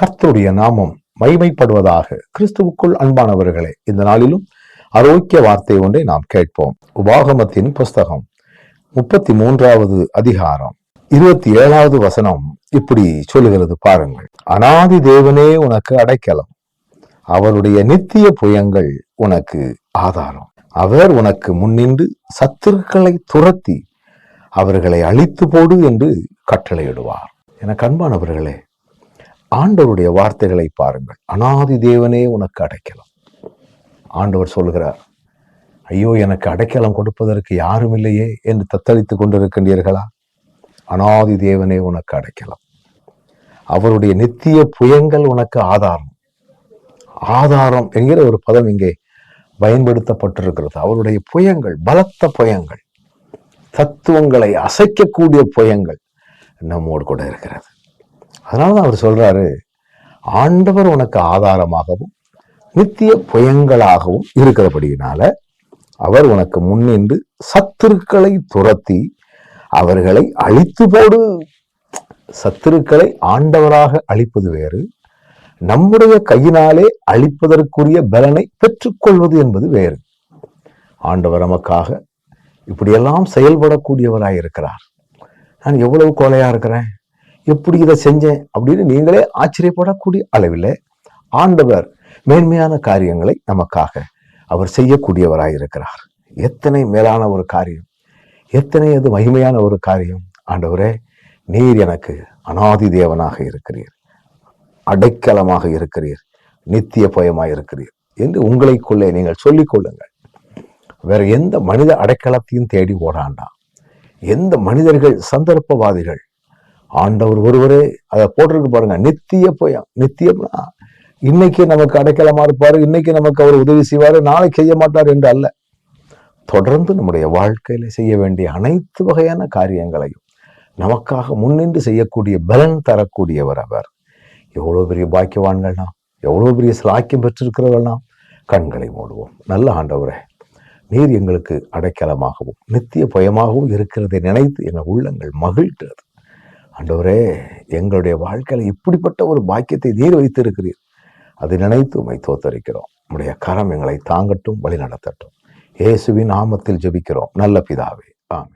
கர்த்தருடைய நாமம் மைமைப்படுவதாக கிறிஸ்துவுக்குள் அன்பானவர்களே இந்த நாளிலும் ஆரோக்கிய வார்த்தை ஒன்றை நாம் கேட்போம். உபாகமத்தின் புஸ்தகம் முப்பத்தி மூன்றாவது அதிகாரம் இருபத்தி ஏழாவது வசனம் இப்படி சொல்லுகிறது பாருங்கள். அனாதி தேவனே உனக்கு அடைக்கலம் அவருடைய நித்திய புயங்கள் உனக்கு ஆதாரம். அவர் உனக்கு முன்னின்று சத்துருக்களை துரத்தி அவர்களை அழித்து போடு என்று கட்டளையிடுவார். என அன்பானவர்களே ஆண்டவருடைய வார்த்தைகளை பாருங்கள். அனாதி தேவனே உனக்கு அடைக்கலாம். ஆண்டவர் சொல்கிறார் ஐயோ எனக்கு அடைக்கலம் கொடுப்பதற்கு யாரும் இல்லையே என்று தத்தளித்துக் கொண்டிருக்கின்றீர்களா? அனாதி தேவனே உனக்கு அடைக்கலாம். அவருடைய நித்திய புயங்கள் உனக்கு ஆதாரம். ஆதாரம் என்கிற ஒரு பதம் இங்கே பயன்படுத்தப்பட்டிருக்கிறது. அவருடைய புயங்கள் பலத்த புயங்கள் தத்துவங்களை அசைக்கக்கூடிய புயங்கள் நம்மோடு கூட இருக்கிறது. அதனால அவர் சொல்றாரு ஆண்டவர் உனக்கு ஆதாரமாகவும் நித்திய புயங்களாகவும் இருக்கிறபடியினால அவர் உனக்கு முன்னின்று சத்துருக்களை துரத்தி அவர்களை அழித்து போடு சத்துருக்களை ஆண்டவராக அழிப்பது வேறு நம்முடைய கையினாலே அழிப்பதற்குரிய பலனை பெற்றுக்கொள்வது என்பது வேறு. ஆண்டவர் நமக்காக இப்படியெல்லாம் செயல்படக்கூடியவராக இருக்கிறார் நான் எவ்வளவு கோலையா இருக்கிறேன்? எப்படி இதை செஞ்சேன் அப்படின்னு நீங்களே ஆச்சரியப்படக்கூடிய அளவில் ஆண்டவர் மேன்மையான காரியங்களை நமக்காக அவர் செய்யக்கூடியவராக இருக்கிறார் எத்தனை மேலான ஒரு காரியம் எத்தனை அது மகிமையான ஒரு காரியம். ஆண்டவரே நீர் எனக்கு அனாதி தேவனாக இருக்கிறீர். அடைக்கலமாக இருக்கிறீர். நித்திய பயமாக இருக்கிறீர் என்று உங்களைக்குள்ளே நீங்கள் சொல்லிக்கொள்ளுங்கள் வேற எந்த மனித அடைக்கலத்தையும் தேடி ஓடாண்டாம் எந்த மனிதர்கள் சந்தர்ப்பவாதிகள் ஆண்டவர் ஒருவரே அதை போட்டிருக்கு பாருங்க. நித்திய பயம் நித்தியம்னா இன்னைக்கு நமக்கு அடைக்கலமா இருப்பாரு இன்னைக்கு நமக்கு அவர் உதவி செய்வாரு நாளை செய்ய மாட்டார் என்று அல்ல. தொடர்ந்து நம்முடைய வாழ்க்கையில செய்ய வேண்டிய அனைத்து வகையான காரியங்களையும் நமக்காக முன்னின்று செய்யக்கூடிய பலன் தரக்கூடியவர் அவர். எவ்வளவு பெரிய பாக்கியவான்கள் நாம் எவ்வளவு பெரிய சிலாக்கியம் பெற்றிருக்கிறவர்கள் நாம். கண்களை மூடுவோம். நல்ல ஆண்டவரே நீர் எங்களுக்கு அடைக்கலமாகவும் நித்திய பயமாகவும் இருக்கிறதை நினைத்து எங்கள் உள்ளங்கள் மகிழ்கிறது. ஆண்டவரே எங்களுடைய வாழ்க்கையில் இப்படிப்பட்ட ஒரு பாக்கியத்தை நீர் வைத்திருக்கிறீர். அது நினைத்து உண்மை தோத்தரிக்கிறோம். உடைய கரம் எங்களை தாங்கட்டும் வழி நடத்தட்டும் இயேசுவின் நாமத்தில் ஜெபிக்கிறோம். நல்ல பிதாவே. ஆமே